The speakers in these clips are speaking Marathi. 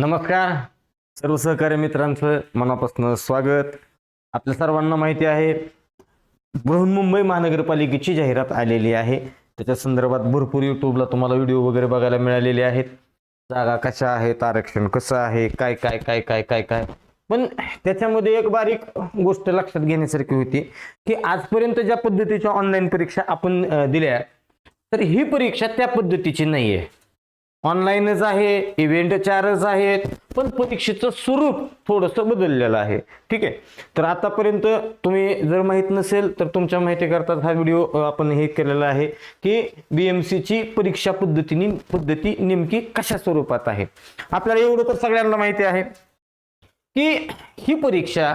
नमस्कार. सर्व सहकारी मित्रांचं मनापासून स्वागत. आपल्या सर्वांना माहिती आहे बृहन्मुंबई महानगरपालिकेची जाहिरात आलेली आहे. त्याच्या संदर्भात भरपूर यूट्यूबला तुम्हाला व्हिडिओ वगैरे बघायला मिळालेले आहेत. जागा कशा आहेत आरक्षण कसं आहे काय काय काय काय काय काय? पण त्याच्यामध्ये एक बारीक गोष्ट लक्षात घेण्यासारखी होती की आजपर्यंत ज्या पद्धतीच्या ऑनलाईन परीक्षा आपण दिल्या तर ही परीक्षा त्या पद्धतीची नाही आहे ऑनलाईनच आहे इव्हेंट चारच आहेत पण परीक्षेचं स्वरूप थोडंसं बदललेलं आहे. ठीक आहे? तर आतापर्यंत तुम्ही जर माहीत नसेल तर तुमच्या माहिती करतात हा व्हिडिओ आपण हे केलेला आहे की बी एम सीची परीक्षा पद्धतीने पद्धती नेमकी कशा स्वरूपात आहे? आपल्याला एवढं तर सगळ्यांना माहिती आहे की ही परीक्षा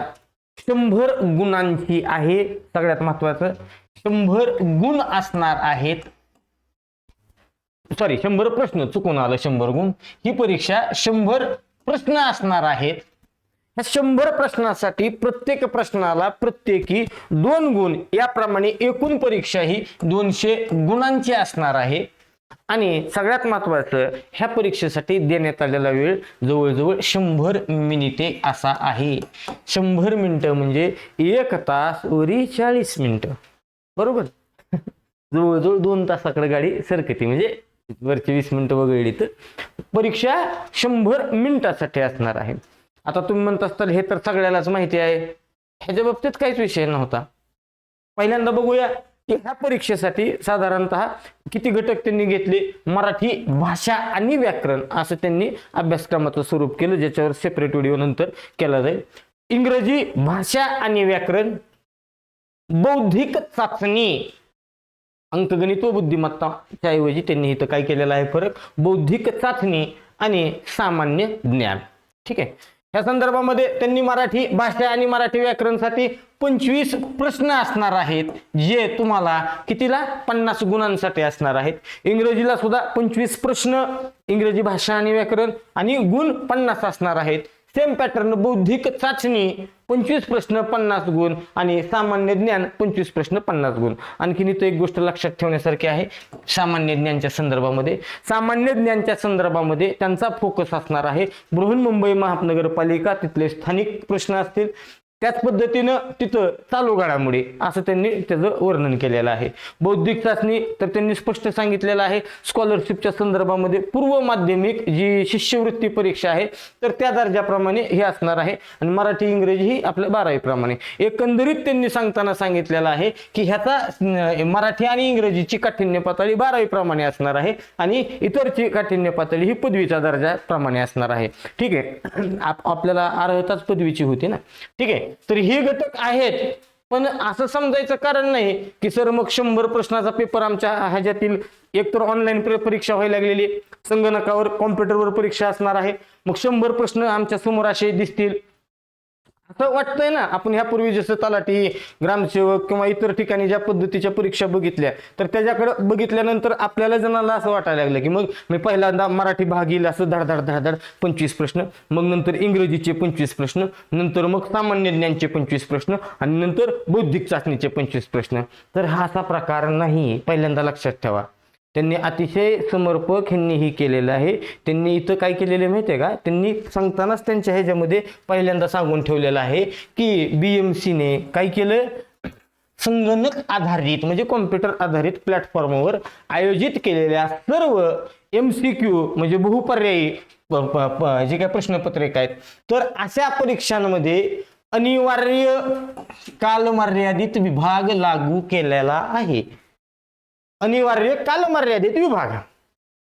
शंभर गुणांची आहे. सगळ्यात महत्वाचं शंभर गुण असणार आहेत सॉरी शंभर प्रश्न चुकून आलं शंभर गुण ही परीक्षा शंभर प्रश्न असणार आहेत. ह्या शंभर प्रश्नासाठी प्रत्येक प्रश्नाला प्रत्येकी दोन गुण याप्रमाणे एकूण परीक्षा ही दोनशे गुणांची असणार आहे. आणि सगळ्यात महत्वाचं ह्या परीक्षेसाठी देण्यात आलेला वेळ जवळजवळ शंभर मिनिटे असा आहे. शंभर मिनिटं म्हणजे एक तास वरी चाळीस मिनिटं. बरोबर? जवळजवळ दोन तासाकडे गाडी सरकते म्हणजे वरची वीस मिनिटं वगळली तर परीक्षा शंभर मिनिटासाठी असणार आहे. आता तुम्ही म्हणत असताल हे तर सगळ्यालाच माहिती आहे. ह्याच्या बाबतीत काहीच विषय नव्हता. पहिल्यांदा बघूया की ह्या परीक्षेसाठी साधारणतः किती घटक त्यांनी घेतले? मराठी भाषा आणि व्याकरण असं त्यांनी अभ्यासक्रमाचं स्वरूप केलं ज्याच्यावर सेपरेट व्हिडिओ नंतर केला जाईल. इंग्रजी भाषा आणि व्याकरण बौद्धिक चाचणी. अंकगणित व बुद्धिमत्ताच्या ऐवजी त्यांनी इथं काय केलेलं आहे फरक? बौद्धिक चाचणी आणि सामान्य ज्ञान. ठीक आहे? या संदर्भामध्ये त्यांनी मराठी भाषा आणि मराठी व्याकरणसाठी पंचवीस प्रश्न असणार आहेत जे तुम्हाला कितीला? पन्नास गुणांसाठी असणार आहेत. इंग्रजीला सुद्धा पंचवीस प्रश्न इंग्रजी भाषा आणि व्याकरण आणि गुण पन्नास असणार आहेत. सेम पॅटर्न बौद्धिक चाचणी पंचवीस प्रश्न पन्नास गुण आणि सामान्य ज्ञान पंचवीस प्रश्न पन्नास गुण. आणखीन इथं एक गोष्ट लक्षात ठेवण्यासारखी आहे सामान्य ज्ञानच्या संदर्भामध्ये. सामान्य ज्ञानच्या संदर्भामध्ये त्यांचा फोकस असणार आहे. बृहन्मुंबई महानगरपालिका तिथले स्थानिक प्रश्न असतील त्याच पद्धतीनं तिथं चालू घडामोडी असं त्यांनी त्याचं वर्णन केलेलं आहे. बौद्धिक चाचणी तर त्यांनी स्पष्ट सांगितलेलं आहे. स्कॉलरशिपच्या संदर्भामध्ये पूर्व माध्यमिक जी शिष्यवृत्ती परीक्षा आहे तर त्या दर्जाप्रमाणे हे असणार आहे. आणि मराठी इंग्रजी ही आपल्या बारावीप्रमाणे. एकंदरीत त्यांनी सांगताना सांगितलेलं आहे की ह्याचा मराठी आणि इंग्रजीची काठिण्य पातळी बारावीप्रमाणे असणार आहे आणि इतरची काठिण्य पातळी ही पदवीच्या दर्जाप्रमाणे असणार आहे. ठीक आहे. आप- आपल्याला अर्हताच पदवीची होती ना? ठीक आहे. तर हे घटक आहेत. पण असं समजायचं कारण नाही की सर मग शंभर प्रश्नाचा पेपर आमच्या ह्याच्यातील एक तर ऑनलाईन परीक्षा व्हायला लागलेली. आहे. संगणकावर कॉम्प्युटरवर परीक्षा असणार आहे. मग शंभर प्रश्न आमच्यासमोर असे दिसतील. असं वाटतंय ना आपण ह्यापूर्वी जसं तलाठी ग्रामसेवक किंवा इतर ठिकाणी ज्या पद्धतीच्या परीक्षा बघितल्या तर त्याच्याकडे बघितल्यानंतर आपल्याला जणांना असं वाटायला लागलं की मग मी पहिल्यांदा मराठी भाग येईल असं धडधड धडधड पंचवीस प्रश्न मग नंतर इंग्रजीचे पंचवीस प्रश्न नंतर मग सामान्य ज्ञानचे पंचवीस प्रश्न आणि नंतर बौद्धिक चाचणीचे पंचवीस प्रश्न. तर हा असा प्रकार नाही पहिल्यांदा लक्षात ठेवा. त्यांनी अतिशय समर्पक ह्यांनी ही केलेलं आहे. त्यांनी इथं काय केलेलं माहिती आहे का? त्यांनी सांगतानाच त्यांच्या ह्याच्यामध्ये पहिल्यांदा सांगून ठेवलेलं आहे की बी एम सीने काय केलं? संगणक आधारित म्हणजे कॉम्प्युटर आधारित प्लॅटफॉर्मवर आयोजित केलेल्या सर्व एम सी क्यू म्हणजे बहुपर्यायी प- प- प- जे काही प्रश्नपत्रिका आहेत. तर अशा परीक्षांमध्ये अनिवार्य कालमर्यादित विभाग लागू केलेला आहे. अनिवार्य कालमर्यादित विभाग.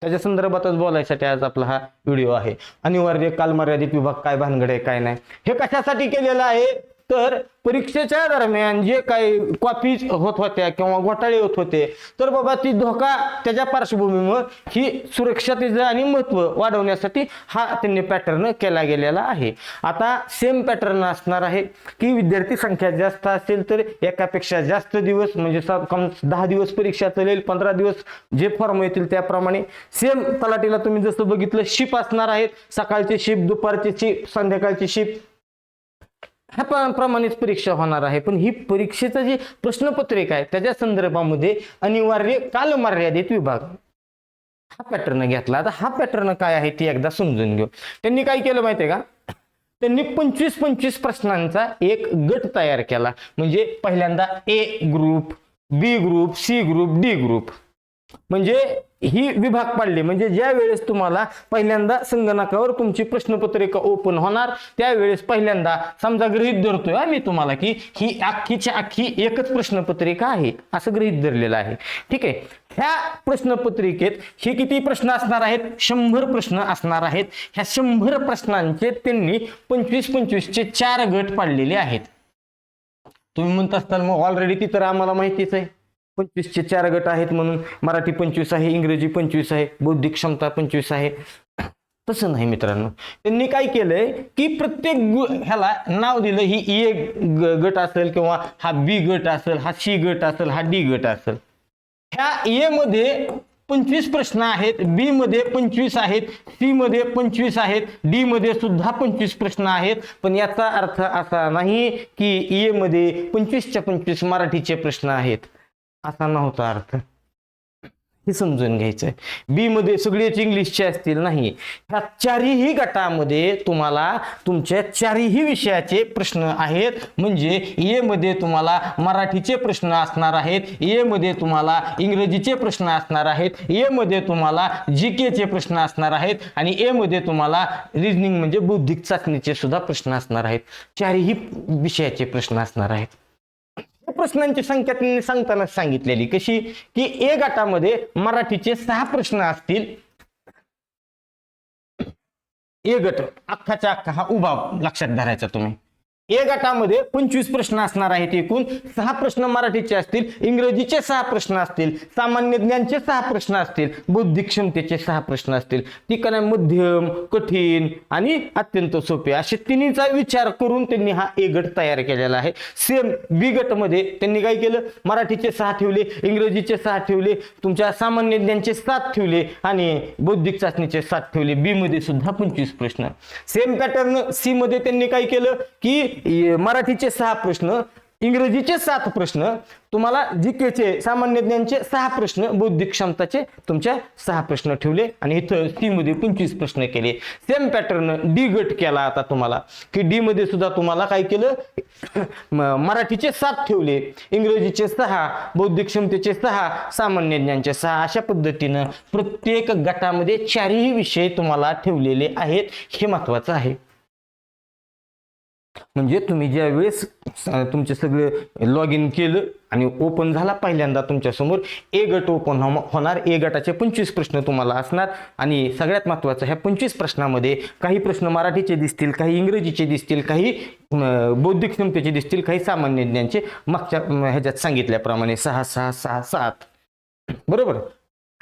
त्याच्या संदर्भातच बोलायसाठी आज आपला हा व्हिडिओ आहे. अनिवार्य कालमर्यादित विभाग काय भानगड आहे काय नाही. हे कशासाठी केलेलं आहे? तर परीक्षेच्या दरम्यान जे काही कॉपीज होत होत्या किंवा घोटाळे होत होते तर बाबा ती धोका त्याच्या पार्श्वभूमीवर ही सुरक्षतेचं आणि महत्त्व वाढवण्यासाठी हा त्यांनी पॅटर्न केला गेलेला आहे. आता सेम पॅटर्न असणार आहे की विद्यार्थी संख्या जास्त असेल तर एकापेक्षा जास्त दिवस म्हणजे कम दहा दिवस परीक्षा चालेल पंधरा दिवस जे फॉर्म येतील त्याप्रमाणे. सेम तलाटीला तुम्ही जसं बघितलं शिप असणार आहेत. सकाळची शिप दुपारची शिप संध्याकाळची शिप ह्या प्रमाणेच परीक्षा होणार आहे. पण ही परीक्षेचं जे प्रश्नपत्रिका आहे त्याच्या संदर्भामध्ये अनिवार्य कालमर्यादित विभाग हा पॅटर्न घेतला. आता हा पॅटर्न काय आहे ती एकदा समजून घेऊ. त्यांनी काय केलं माहितीये का? त्यांनी पंचवीस पंचवीस प्रश्नांचा एक गट तयार केला. म्हणजे पहिल्यांदा A group B group C group D group म्हणजे ही विभाग पाडली. म्हणजे ज्या वेळेस तुम्हाला पहिल्यांदा संगणकावर तुमची प्रश्नपत्रिका ओपन होणार त्यावेळेस पहिल्यांदा समजा गृहित धरतोय आम्ही मी तुम्हाला की ही अख्खीच्या अख्खी एकच प्रश्नपत्रिका आहे असं गृहित धरलेलं आहे. ठीक आहे? ह्या प्रश्नपत्रिकेत हे किती प्रश्न असणार आहेत? शंभर प्रश्न असणार आहेत. ह्या शंभर प्रश्नांचे त्यांनी पंचवीस पंचवीसचे चार गट पाडलेले आहेत. तुम्ही म्हणत असताना मग ऑलरेडी ती तर आम्हाला माहितीच आहे. पंचवीसचे चार गट आहेत म्हणून मराठी पंचवीस आहे इंग्रजी पंचवीस आहे बौद्धिक क्षमता पंचवीस आहे. तसं नाही मित्रांनो. त्यांनी काय केलंय की प्रत्येक गु- ह्याला नाव दिलं ही ए गट असेल किंवा हा बी गट असेल हा सी गट असेल हा डी गट असेल. ह्या ए मध्ये पंचवीस प्रश्न आहेत बी मध्ये पंचवीस आहेत सी मध्ये पंचवीस आहेत डी मध्ये सुद्धा पंचवीस प्रश्न आहेत. पण याचा अर्थ असा नाही की ए मध्ये पंचवीसच्या पंचवीस मराठीचे प्रश्न आहेत. असा नव्हता अर्थ. हे समजून घ्यायचंय. बी मध्ये सगळेच इंग्लिशचे असतील नाही. ह्या चारही गटामध्ये तुम्हाला तुमच्या चारही विषयाचे प्रश्न आहेत. म्हणजे ए मध्ये तुम्हाला मराठीचे प्रश्न असणार आहेत. ए मध्ये तुम्हाला इंग्रजीचे प्रश्न असणार आहेत. ए मध्ये तुम्हाला जी चे प्रश्न असणार आहेत. आणि ए मध्ये तुम्हाला रिजनिंग म्हणजे बौद्धिक चाचणीचे सुद्धा प्रश्न असणार आहेत. चारही विषयाचे प्रश्न असणार आहेत. प्रश्नांची संख्या त्यांनी सांगताना सांगितलेली. कशी? की ए गटामध्ये मराठीचे सहा प्रश्न असतील. ए गट अख्खाच्या अख्खा हा उभा. लक्षात धरायचा तुम्ही. ए गटामध्ये पंचवीस प्रश्न असणार आहेत एकूण. सहा प्रश्न मराठीचे असतील इंग्रजीचे सहा प्रश्न असतील सामान्य ज्ञानचे सहा प्रश्न असतील बौद्धिक क्षमतेचे सहा प्रश्न असतील. ती मध्यम कठीण आणि अत्यंत सोपे असे तिन्हीचा विचार करून त्यांनी हा ए गट तयार केलेला आहे. सेम बी गटमध्ये त्यांनी काय केलं? मराठीचे सहा ठेवले इंग्रजीचे सहा ठेवले तुमच्या सामान्य ज्ञानचे सात ठेवले आणि बौद्धिक चाचणीचे सात ठेवले. बी मध्ये सुद्धा पंचवीस प्रश्न. सेम पॅटर्न सी मध्ये त्यांनी काय केलं? की मराठीचे सहा प्रश्न इंग्रजीचे सात प्रश्न तुम्हाला जीकेचे सामान्य ज्ञानचे सहा प्रश्न बौद्धिक क्षमताचे तुमच्या सहा प्रश्न ठेवले आणि इथं सी मध्ये पंचवीस प्रश्न केले. सेम पॅटर्न डी गट केला आता तुम्हाला. की डी मध्ये सुद्धा तुम्हाला काय केलं? मराठीचे सात ठेवले इंग्रजीचे सहा बौद्धिक क्षमतेचे सहा सामान्य ज्ञानचे सहा अशा पद्धतीनं प्रत्येक गटामध्ये चारही विषय तुम्हाला ठेवलेले आहेत. हे महत्वाचं आहे. म्हणजे तुम्ही ज्या वेळेस तुमचे सगळे लॉग इन केलं आणि ओपन झाला पहिल्यांदा तुमच्यासमोर ए गट ओपन होणार ए गटाचे पंचवीस प्रश्न तुम्हाला असणार. आणि सगळ्यात महत्त्वाचं ह्या पंचवीस प्रश्नामध्ये काही प्रश्न मराठीचे दिसतील काही इंग्रजीचे दिसतील काही बौद्धिक क्षमतेचे दिसतील काही सामान्य ज्ञानचे. मागच्या ह्याच्यात सांगितल्याप्रमाणे सहा सहा सहा सात. बरोबर?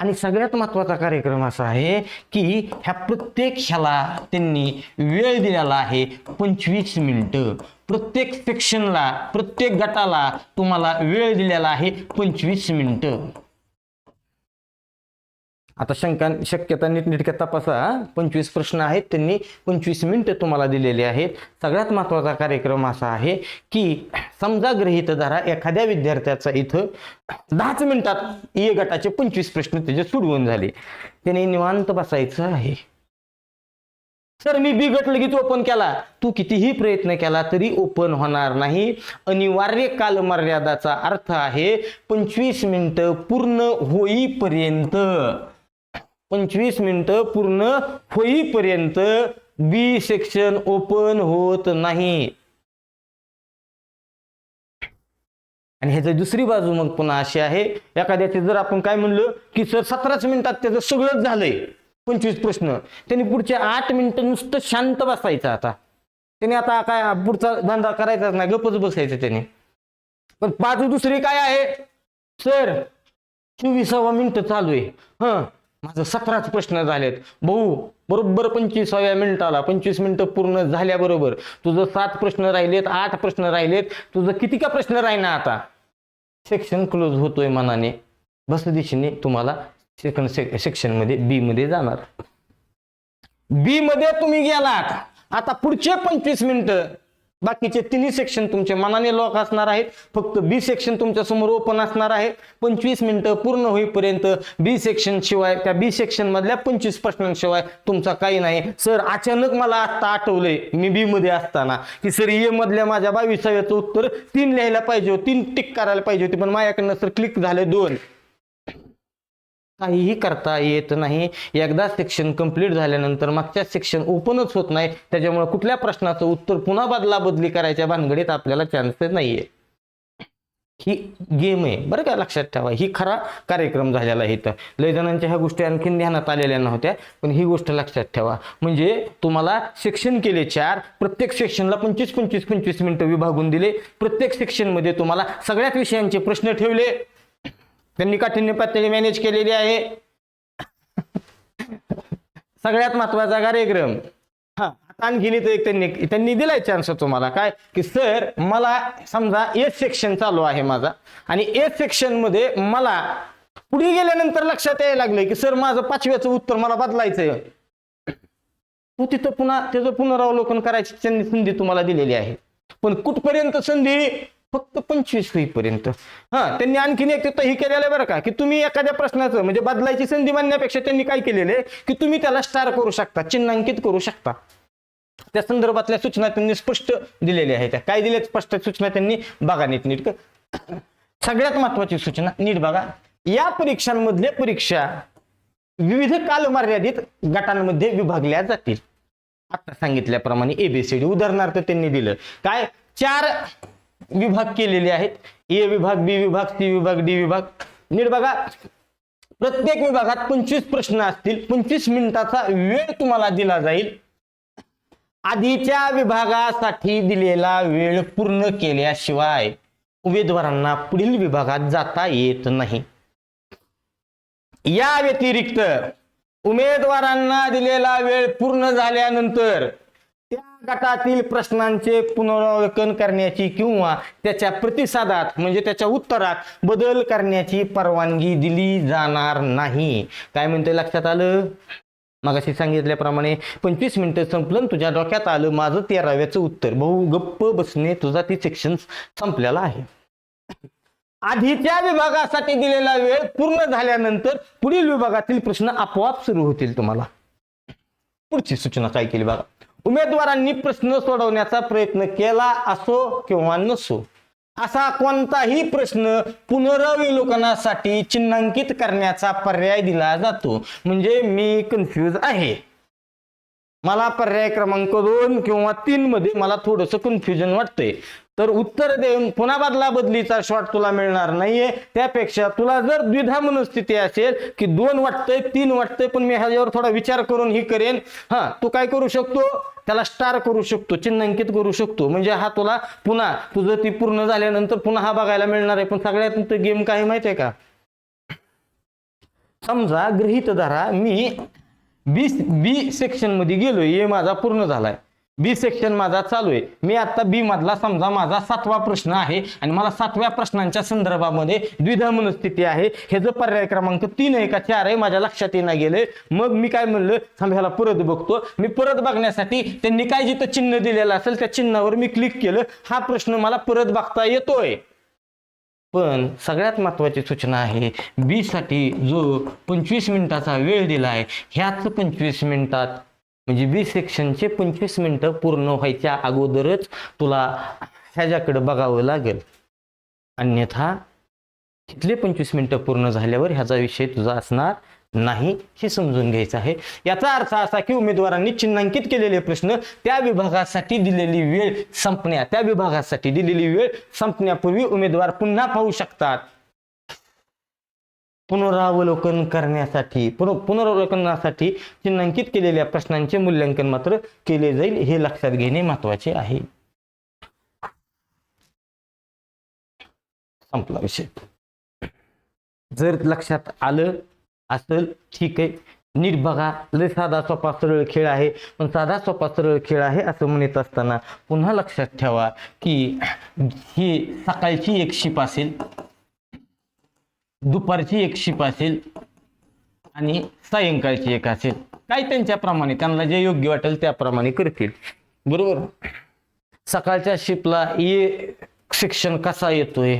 आणि सगळ्यात महत्त्वाचा कार्यक्रम असा आहे की ह्या प्रत्येक ह्याला त्यांनी वेळ दिलेला आहे पंचवीस मिनटं. प्रत्येक सेक्शनला प्रत्येक गटाला तुम्हाला वेळ दिलेला आहे पंचवीस मिनटं. आता शंका शक्यता नीटनेटक्या तपासा पंचवीस प्रश्न आहेत त्यांनी पंचवीस मिनटं तुम्हाला दिलेली आहेत. सगळ्यात महत्त्वाचा कार्यक्रम असा आहे की समजा गृहीत धरा एखाद्या विद्यार्थ्याचा इथं दहाच मिनिटात ए गटाचे पंचवीस प्रश्न त्याचे सोडवून झाले. त्याने निवांत बसायचं आहे. सर मी बी गट लगेच ओपन केला. तू कितीही प्रयत्न केला तरी ओपन होणार नाही. अनिवार्य कालमर्यादाचा अर्थ आहे पंचवीस मिनिटं पूर्ण होईपर्यंत पंचवीस मिनिटं पूर्ण होईपर्यंत बी सेक्शन ओपन होत नाही. आणि ह्याची दुसरी बाजू मग पुन्हा अशी आहे एखाद्याचे जर आपण काय म्हणलं की सर सतराच मिनिटात त्याचं सगळंच झालंय. पंचवीस प्रश्न. त्यांनी पुढचे आठ मिनिटं नुसतं शांत बसायचं आता. त्याने आता काय पुढचा धंदा करायचाच नाही गपच बसायचं त्याने. पण बाजू दुसरी काय आहे? सर चोवीसावा मिनिट चालू आहे. हं. माझं सतराच प्रश्न झालेत. भाऊ बरोबर पंचवीसाव्या मिनिटाला पंचवीस मिनिटं पूर्ण झाल्याबरोबर तुझं सात प्रश्न राहिलेत आठ प्रश्न राहिलेत. तुझं किती का प्रश्न राहिना आता? सेक्शन क्लोज होतोय मनाने. बस दिशेने तुम्हाला सेकंड सेक्शनमध्ये बी मध्ये जाणार. बी मध्ये तुम्ही गेलात. आता पुढचे पंचवीस मिनिटं. बाकीचे तिन्ही सेक्शन तुमचे मनाने लॉक असणार आहेत. फक्त बी सेक्शन तुमच्यासमोर ओपन असणार आहे. पंचवीस मिनिटं पूर्ण होईपर्यंत बी सेक्शन शिवाय त्या बी सेक्शन मधल्या पंचवीस प्रश्नांशिवाय तुमचा काही नाही. सर अचानक मला आता आठवलंय मी बी मध्ये असताना की सर ए मधल्या माझ्या बावीसाव्याचं उत्तर तीन लिहायला पाहिजे होतं, तीन टिक करायला पाहिजे होती पण माझ्याकडनं सर क्लिक झाले दोन. काहीही करता येत नाही. एकदा सेक्शन कंप्लीट झाल्यानंतर मागच्या सेक्शन ओपनच होत नाही. त्याच्यामुळे कुठल्या प्रश्नाचं उत्तर पुन्हा बदला बदली करायच्या भानगडीत आपल्याला चान्सेस नाहीये. ही गेम आहे. बरं का लक्षात ठेवा. ही खरा कार्यक्रम झालेला आहे इथं. लय जणांच्या ह्या गोष्टी आणखीन ध्यानात आलेल्या नव्हत्या पण ही गोष्ट लक्षात ठेवा. म्हणजे तुम्हाला सेक्शन केले चार प्रत्येक सेक्शनला पंचवीस पंचवीस पंचवीस मिनिटं विभागून दिले. प्रत्येक सेक्शनमध्ये तुम्हाला सगळ्याच विषयांचे प्रश्न ठेवले. त्यांनी काठिण्य पातळी मॅनेज केलेली आहे. सगळ्यात महत्त्वाचा कार्यक्रम. हा आणखीन एक त्यांनी त्यांनी दिलाय चान्स तुम्हाला. काय? की सर मला समजा एस सेक्शन चालू आहे माझा आणि एस सेक्शनमध्ये मला पुढे गेल्यानंतर लक्षात यायला लागलंय की सर माझं पाचव्याचं उत्तर मला बदलायचंय. तू तिथं पुन्हा त्याचं पुनरावलोकन करायची त्यांनी संधी तुम्हाला दिलेली आहे. पण कुठपर्यंत संधी? फक्त पंचवीस होईपर्यंत. हा त्यांनी आणखीन एक तिथं ही केलेलं आहे बरं का की तुम्ही एखाद्या प्रश्नाचं म्हणजे बदलायची संधी मानण्यापेक्षा त्यांनी काय केलेलं आहे की तुम्ही त्याला स्टार करू शकता चिन्हांकित करू शकता. त्या संदर्भातल्या सूचना त्यांनी स्पष्ट दिलेल्या आहेत. त्या काय दिल्या स्पष्ट सूचना त्यांनी? बघा नीट नीट. सगळ्यात महत्वाची सूचना नीट बघा. या परीक्षांमधल्या परीक्षा विविध कालमर्यादित गटांमध्ये विभागल्या जातील. आता सांगितल्याप्रमाणे एबीसीडी उदाहरणार्थ त्यांनी दिलं. काय? चार विभाग केलेले आहेत. ए विभाग बी विभाग सी विभाग डी विभाग. नीट बघा. प्रत्येक विभागात पंचवीस प्रश्न असतील. पंचवीस मिनिटाचा वेळ तुम्हाला दिला जाईल. आधीच्या विभागासाठी दिलेला वेळ पूर्ण केल्याशिवाय उमेदवारांना पुढील विभागात जाता येत नाही. या व्यतिरिक्त उमेदवारांना दिलेला वेळ पूर्ण झाल्यानंतर त्या गटातील प्रश्नांचे पुनरावलोकन करण्याची किंवा त्याच्या प्रतिसादात म्हणजे त्याच्या उत्तरात बदल करण्याची परवानगी दिली जाणार नाही. काय म्हणते लक्षात आलं? मगाशी सांगितल्याप्रमाणे पंचवीस मिनिटं संपलं तुझ्या डोक्यात आलं माझं तेराव्याचं उत्तर. भाऊ गप्प बसणे तुझा ती सेक्शन संपलेला आहे. आधीच्या विभागासाठी दिलेला वेळ पूर्ण झाल्यानंतर पुढील विभागातील प्रश्न आपोआप सुरू होतील तुम्हाला. पुढची सूचना काय केली बघा. उमेदवारांनी प्रश्न सोडवण्याचा प्रयत्न केला असो किंवा नसो असा कोणताही प्रश्न पुनरविलोकनासाठी चिन्हांकित करण्याचा पर्याय दिला जातो. म्हणजे मी कन्फ्यूज आहे. मला पर्याय क्रमांक दोन किंवा तीन मध्ये मला थोडस कन्फ्युजन वाटतंय. तर उत्तर देऊन पुन्हा बदला बदलीचा शॉट तुला मिळणार नाहीये. त्यापेक्षा तुला जर द्विधा मनस्थिती असेल की दोन वाटतंय तीन वाटतंय पण मी ह्याच्यावर थोडा विचार करून ही करेन. हा तू काय करू शकतो? त्याला स्टार करू शकतो चिन्हांकित करू शकतो. म्हणजे हा तुला पुन्हा तुझं ती पूर्ण झाल्यानंतर पुन्हा हा बघायला मिळणार आहे. पण सगळ्यात गेम काय माहितीये का? समजा गृहित धरा मी बी बी सेक्शनमध्ये गेलोय. हे माझा पूर्ण झालाय. बी सेक्शन माझा चालू आहे. मी आता बी मधला समजा माझा सातवा प्रश्न आहे आणि मला सातव्या प्रश्नांच्या संदर्भामध्ये द्विधा मनस्थिती आहे. हे जो पर्याय क्रमांक तीन आहे का चार आहे माझ्या लक्षात येणार गेले मग मी काय म्हणलं थांब्याला परत बघतो. मी परत बघण्यासाठी त्यांनी काय जिथं चिन्ह दिलेलं असेल त्या चिन्हावर मी क्लिक केलं. हा प्रश्न मला परत बघता येतोय. पण सगळ्यात महत्वाची सूचना आहे बी साठी जो पंचवीस मिनिटाचा वेळ दिला आहे ह्याच पंचवीस मिनिटात म्हणजे बी सेक्शनचे पंचवीस मिनिटं पूर्ण व्हायच्या अगोदरच तुला ह्याच्याकडे बघावं लागेल. अन्यथा तिथले पंचवीस मिनिटं पूर्ण झाल्यावर ह्याचा विषय तुझा असणार नाही हे समजून घ्यायचं आहे. याचा अर्थ असा की उमेदवारांनी चिन्हांकित केलेले प्रश्न त्या विभागासाठी दिलेली वेळ संपण्या त्या विभागासाठी दिलेली वेळ संपण्यापूर्वी उमेदवार पुन्हा पाहू शकतात. पुनरावलोकन करण्यासाठी पुन- पुनरावलोकनासाठी चिन्हांकित केलेल्या प्रश्नांचे मूल्यांकन मात्र केले जाईल हे लक्षात घेणे महत्त्वाचे आहे. संपला विषय. जर लक्षात आलं असेल ठीक आहे. नीट बघा लय साधा सोपा सरळ खेळ आहे. पण साधा सोपा सरळ खेळ आहे असं म्हणत असताना पुन्हा लक्षात ठेवा की ही सकाळची एक शिप असेल. दुपारची एक शिप असेल आणि सायंकाळची एक असेल. काय त्यांच्याप्रमाणे त्यांना जे योग्य वाटेल त्याप्रमाणे करतील. बरोबर? सकाळच्या शिपला ये शिक्षण कसा येतोय?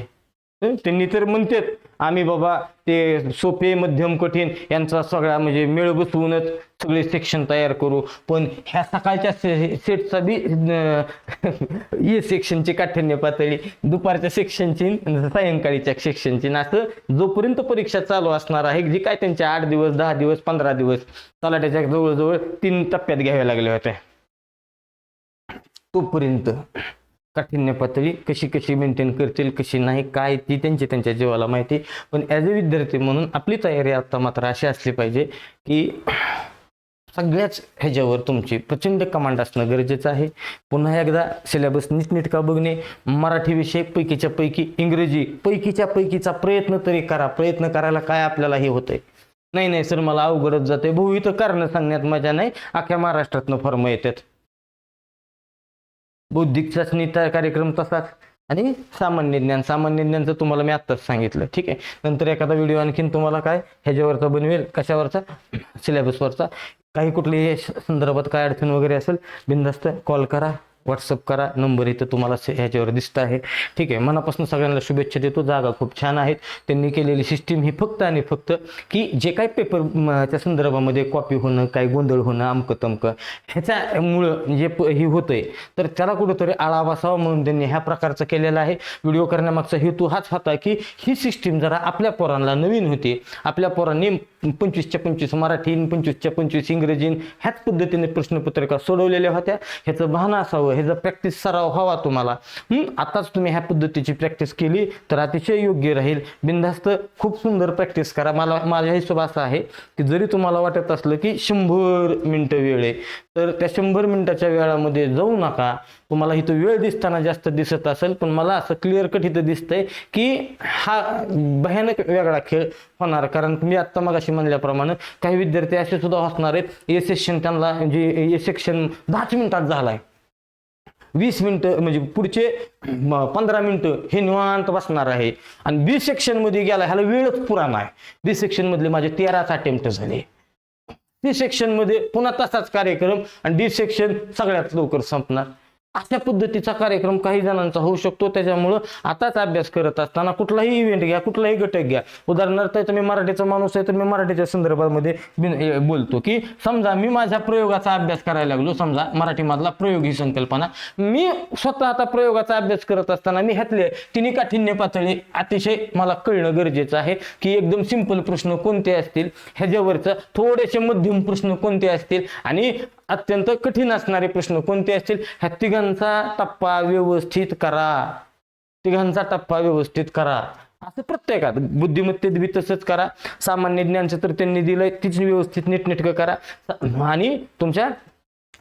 त्यांनी तर म्हणतात आम्ही बाबा ते सोपे मध्यम कठीण यांचा सगळा म्हणजे मेळ बसवूनच सगळे सेक्शन तयार करू. पण ह्या सकाळच्या से सेटचा बी ए ये सेक्शनची काठिण्य पातळी दुपारच्या सेक्शनची सायंकाळीच्या सेक्शनची असं जोपर्यंत परीक्षा चालू असणार आहे जी काय त्यांचे आठ दिवस दहा दिवस पंधरा दिवस तलाट्याच्या जवळजवळ तीन टप्प्यात घ्याव्या लागल्या होत्या. तोपर्यंत काठिण्य पातळी कशी कशी मेंटेन करतील कशी नाही काय ती त्यांची त्यांच्या जीवाला माहिती पण ॲज अ विद्यार्थी म्हणून आपली तयारी आता मात्र अशी असली पाहिजे की सगळ्याच ह्याच्यावर तुमची प्रचंड कमांड असणं गरजेचं आहे. पुन्हा एकदा सिलेबस नीटनेटका बघणे मराठी विषय पैकीच्या पैकी इंग्रजी पैकीच्या पैकीचा प्रयत्न तरी करा. प्रयत्न करायला काय आपल्याला हे होतंय? नाही नाही सर मला अवघडच जाते भाऊ इथं कारण सांगण्यात मजा नाही. अख्ख्या महाराष्ट्रातनं फॉर्म येतात. बौद्धिक चाचणी कार्यक्रम तसाच. आणि सामान्य ज्ञान सामान्य ज्ञानचं तुम्हाला मी आत्ताच सांगितलं ठीक आहे? नंतर एखादा व्हिडिओ आणखीन तुम्हाला काय ह्याच्यावरचा बनवेल कशावरचा? सिलेबसवरचा काही कुठली संदर्भात काय अडचण वगैरे असेल बिंदास्त कॉल करा. व्हॉट्सअप करा. नंबर इथं तुम्हाला ह्याच्यावर दिसत आहे. ठीक आहे. मनापासून सगळ्यांना शुभेच्छा देतो. जागा खूप छान आहेत. त्यांनी केलेली सिस्टीम ही फक्त आणि फक्त की जे काही पेपर त्या संदर्भामध्ये कॉपी होणं काही गोंधळ होणं अमकं तमकं ह्याच्यामुळं जे प हे होतंय तर त्याला कुठंतरी आळा बसावा म्हणून त्यांनी ह्या प्रकारचं केलेलं आहे. व्हिडिओ करण्यामागचा हेतू हाच होता की ही सिस्टीम जरा आपल्या पोरांना नवीन होती. आपल्या पोरांनी पंचवीसच्या पंचवीस मराठी पंचवीसच्या पंचवीस इंग्रजी ह्याच पद्धतीने प्रश्नपत्रिका सोडवलेल्या होत्या. ह्याचं भान असावं ह्याचा प्रॅक्टिस सराव हवा तुम्हाला आताच तुम्ही ह्या पद्धतीची प्रॅक्टिस केली तर अतिशय योग्य राहील. बिनधास्त खूप सुंदर प्रॅक्टिस करा. मला माझ्या हिशोब असा आहे की जरी तुम्हाला वाटत असलं की शंभर मिनटं वेळ आहे तर त्या शंभर मिनटाच्या वेळामध्ये जाऊ नका. तुम्हाला इथं वेळ दिसताना जास्त दिसत असेल पण मला असं क्लिअर कट इथं दिसतंय की हा भयानक वेगळा खेळ होणार. कारण तुम्ही आत्ता मगाशी म्हणल्याप्रमाणे काही विद्यार्थी असे सुद्धा असणार आहेत ए सेक्शन त्यांना म्हणजे ए सेक्शन दहाच मिनिटात झालाय. वीस मिनिटं म्हणजे पुढचे पंधरा मिनटं हे निवांत बसणार आहे. आणि बी सेक्शनमध्ये गेला ह्याला वेळच पुराणा आहे बी सेक्शनमधले माझे तेराच अटेम्प्ट झाले. सी सेक्शनमध्ये पुन्हा तसाच कार्यक्रम आणि डी सेक्शन सगळ्यात लवकर संपणार. अशा पद्धतीचा कार्यक्रम काही जणांचा होऊ शकतो. त्याच्यामुळं आताच अभ्यास करत असताना कुठलाही इव्हेंट घ्या कुठलाही घटक घ्या. उदाहरणार्थ तुम्ही मी मराठीचा माणूस आहे तर मी मराठीच्या संदर्भामध्ये बोलतो की समजा मी माझ्या प्रयोगाचा अभ्यास करायला लागलो. समजा मराठीमधला प्रयोग ही संकल्पना. मी स्वतः आता प्रयोगाचा अभ्यास करत असताना मी ह्यातले तिन्ही काठिण्य पातळी अतिशय मला कळणं गरजेचं आहे की एकदम सिंपल प्रश्न कोणते असतील? ह्याच्यावरचं थोडेसे मध्यम प्रश्न कोणते असतील? आणि अत्यंत कठीण असणारे प्रश्न कोणते असतील? ह्या तिघांचा टप्पा व्यवस्थित करा. तिघांचा टप्पा व्यवस्थित करा. असं प्रत्येकात बुद्धिमत्तेत बी तसंच करा. सामान्य ज्ञानचं तर त्यांनी दिलंय तीच व्यवस्थित नीटनेटकं करा. आणि तुमच्या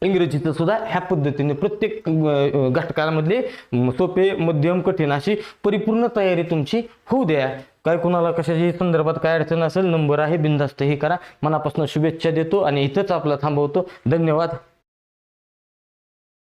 इंग्रजीचं सुद्धा ह्या पद्धतीने प्रत्येक घटकामधले सोपे मध्यम कठीण अशी परिपूर्ण तयारी तुमची होऊ द्या. काय कुणाला कशाची संदर्भात काय अडचण असेल नंबर आहे बिनधास्त हे करा. मनापासून शुभेच्छा देतो आणि इथंच आपला थांबवतो. धन्यवाद.